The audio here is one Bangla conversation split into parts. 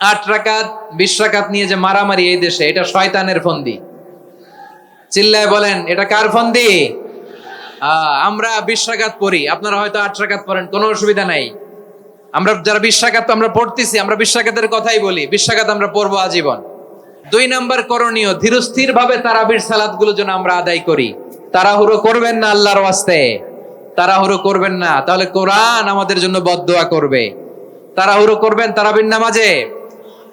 আট রাকাত, বিশ রাকাত নিয়ে যে মারামারি এই দেশে, এটা শয়তানের ফন্দি। চিল্লায় বলেন, এটা কার ফন্দি? আমরা বিশ রাকাত পড়ি, আপনারা হয়তো আট রাকাত পড়েন, কোনো অসুবিধা নাই। আমরা যারা বিশ রাকাত আমরা পড়তেছি, আমরা বিশ রাকাতের কথাই বলি, বিশ রাকাত আমরা পড়ব আজীবন। দুই নাম্বার করণীয় ধীরস্থির ভাবে তারাবির সালাদগুলো যেন আমরা আদায় করি। তাড়াহুড়ো করবেন না আল্লাহর ওয়াস্তে। তাড়াহুড়ো করবেন না, তাহলে কোরআন আমাদের জন্য বদদোয়া করবে। তাড়াহুড়ো করবেন তারাবির নামাজে।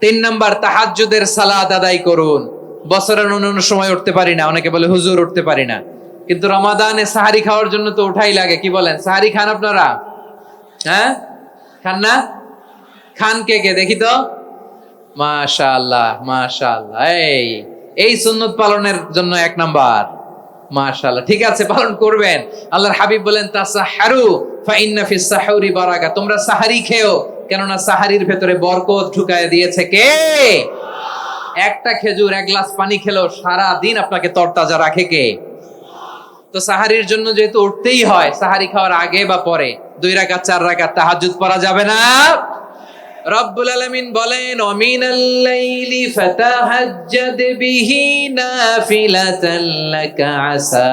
তিন নাম্বার, তাহাজ্জুদের সালাদ আদায় করুন। বছরের অন্যান্য সময় উঠতে পারি না, অনেকে বলে হুজুর উঠতে পারি না। কিন্তু রমাদানে সাহারি খাওয়ার জন্য তো ওঠাই লাগে, কি বলেন? সাহারি খান আপনারা? হ্যাঁ? খান না? খান কে কে? দেখি তো। মাশা আল্লাহ মাশা আল্লাহ এই এই সুন্নত পালনের জন্য এক নাম্বার। মাশাআল্লাহ, ঠিক আছে, পালন করবেন। আল্লাহর হাবিব বলেন তাসাহারু ফাইন্না ফিস সাহুরি বারাকা। তোমরা সাহারি খেও কেননা সাহারির ভেতরে বরকত ঢুকায় দিয়েছে কে? একটা খেজুর, এক গ্লাস পানি খেলেও সারা দিন আপনাকে তরতাজা রাখে কে? তো সাহারির জন্য যেহেতু উঠতেই হয়, সাহারি খাওয়ার আগে বা পরে, দুই রাকাত, চার রাকাত তাহাজ্জুদ পড়া যাবে না? রব্বুল আলামিন বলেন, অমিনাল বিহি আসা।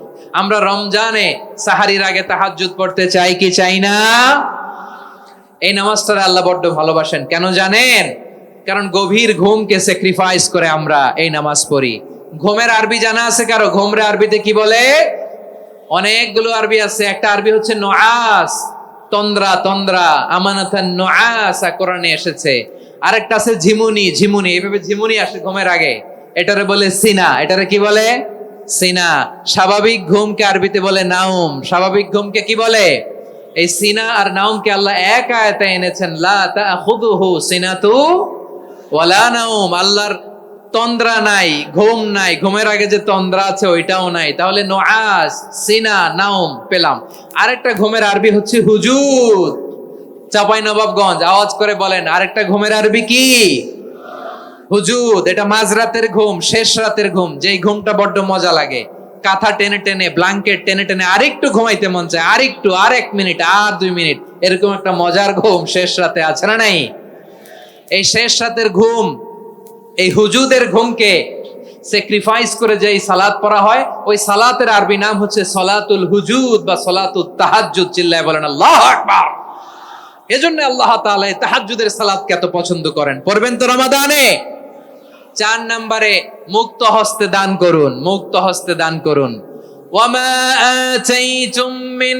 আমরা রমজানে সাহারির আগে তাহাজ্জুদ পড়তে চাই কি চাই না? এই নামাজটা আল্লাহ বড্ড ভালোবাসেন। কেন জানেন? কারণ গভীর ঘুমকে স্যাক্রিফাইস করে আমরা এই নামাজ পড়ি। ঘুমের আরবি জানা আছে কারও? ঘুমরে আরবিতে কি বলে? অনেকগুলো আরবি আছে। একটা আরবি হচ্ছে নোয়াস। তন্দ্রা তন্দ্রা আমানাথান নোয়াস কোরআনে এসেছে। আরেকটা আছে ঝিমুনি ঝিমুনি। এইভাবে ঝিমুনি আসে ঘুমের আগে। এটারে বলে সিনা। এটারে কি বলে? সিনা, স্বাভাবিক ঘুমকে আরবিতে বলে নাউম স্বাভাবিক ঘুমকে কি বলে? এই সিনা আর নাউমকে আল্লাহ এক আয়াতে এনেছেন, লা তাখুদুহু সিনাতু ওয়ালা নাউম আল্লাহর তন্দ্রা নাই, ঘুম নাই। ঘুমের আগে যে তন্দ্রা আছে, ওইটাও নাই। তাহলে নোয়াস সিনা নাউম পেলাম। আরেকটা ঘুমের আরবি হচ্ছে হুজুর। চাপাই নবাবগঞ্জ আওয়াজ করে বলেন, আরেকটা ঘুমের আরবি কি? হুজুদ এটা মাঝরাতের ঘুম, শেষ রাতের ঘুম, যেই ঘুমটা বড্ড মজা লাগে। কাঁথা টেনে টেনে ব্ল্যাঙ্কেট টেনে টেনে আরেকটু ঘুমাইতে মন চায়, আরেকটু আর এক মিনিট, আর দুই মিনিট, এরকম একটা মজার ঘুম শেষ রাতে আছে না নাই? এই শেষ রাতের ঘুম, এই হুজুদের ঘুমকে স্যাক্রিফাইস করে যে সালাত পড়া হয়, ওই সালাতের আরবি নাম হচ্ছে সলাতুল হুজুদ বা সলাতুল তাহাজ্জুদ, চিল্লায় বলেন, আল্লাহ আকবার! এজন্য আল্লাহ তাআলা তাহাজ্জুদের সালাতকে এত পছন্দ করেন। পড়বেন তো রমাদানে? চার নম্বরে মুক্ত হস্তে দান করুন মুক্ত হস্তে দান করুন। ওয়ামা আতাইতুম মিন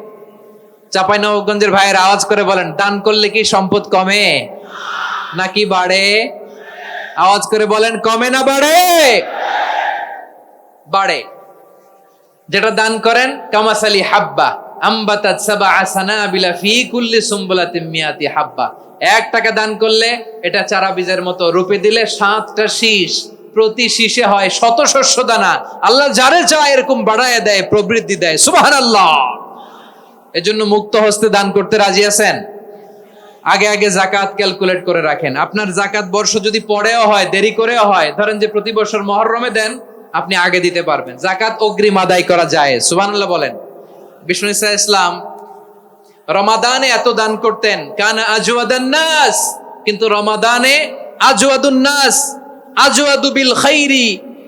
চাপাই নবগঞ্জের ভাইয়ের আওয়াজ করে বলেন দান করলে কি সম্পদ কমে? নাকি বাড়ে? আওয়াজ করে বলেন, কমে না বাড়ে? বাড়ে। যেটা দান করেন, কামাসালি হাব্বা আম্বাতাত সাবা সানাবিলা ফি কুল্লি সুম্বুলাতিন মিয়াতি হাব্বা। এক টাকা দান করলে এটা চারা বীজের মতো রূপে দিলে সাতটা শীষ। প্রতি শীষে হয় শত শস্য দানা। আল্লাহ যারে চায় এরকম বাড়ায় দেয়, প্রবৃদ্ধি দেয়। সুবহানাল্লাহ। এজন্য মুক্ত হস্তে দান করতে রাজি আছেন? আগে আগে জাকাত ক্যালকুলেট করে রাখেন। আপনার জাকাত বর্ষ যদি পরেও হয়, দেরি করেও হয়, ধরেন যে প্রতি বছর মহরমে দেন, আপনি আগে দিতে পারবেন। জাকাত অগ্রিম আদায় করা যায়। সুবহানাল্লাহ বলেন। বিষ্ণু ইসা ইসলাম, রমাদানে এত দান করতেন, কান আজওয়াদান নাস কিন্তু রমাদানে আজওয়াদুন নাস, আজওয়াদু বিল খাইরি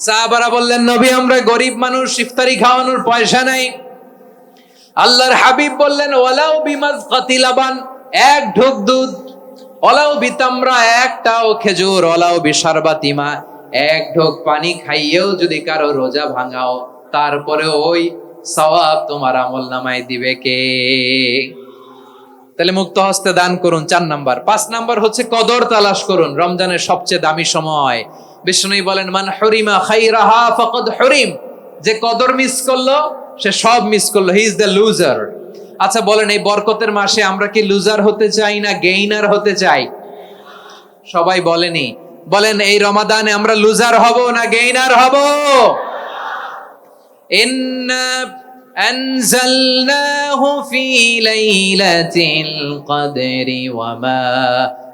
সাহাবারা বললেন, নবী, আমরা গরিব মানুষ, ইফতারি খাওয়ানোর পয়সা নাই। আল্লাহর হাবিব বললেন, ওয়ালাউ বিমাজ কাতিলাবান, এক ঢোক দুধ ওলাও বিতামরা, একটাও খেজুর ওলাও বিশারবাতিমা, এক ঢোক পানি খাইয়েও যদি কারও রোজা ভাঙাও তারপরে ওই সওয়াব তোমার আমল নামায় দিবে কে? তাহলে মুক্ত হস্তে দান করুন, চার নাম্বার। পাঁচ নাম্বার হচ্ছে, কদর তালাশ করুন, রমজানের সবচেয়ে দামি সময়। বিষ্ণু বলেন মান হরিমা খাইরাহা ফাকাদ হরিম যে কদর মিস করলো সে সব মিস করলো হি ইজ দ্য লুজার আচ্ছা বলেন এই বরকতের মাসে আমরা কি লুজার হতে চাই না গেইনার হতে চাই সবাই বলেনি বলেন এই রমাদানে আমরা লুজার হব না গেইনার হব ইন্না أنزلناه في ليلة القدر وما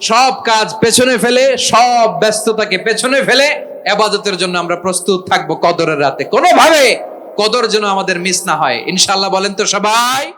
সব কাজ পেছনে ফেলে, সব ব্যস্ততাকে পেছনে ফেলে এবাদতের জন্য আমরা প্রস্তুত থাকব কদরের রাতে। কোনোভাবে কদর যেন আমাদের মিস না হয়। ইনশাল্লাহ বলেন তো সবাই।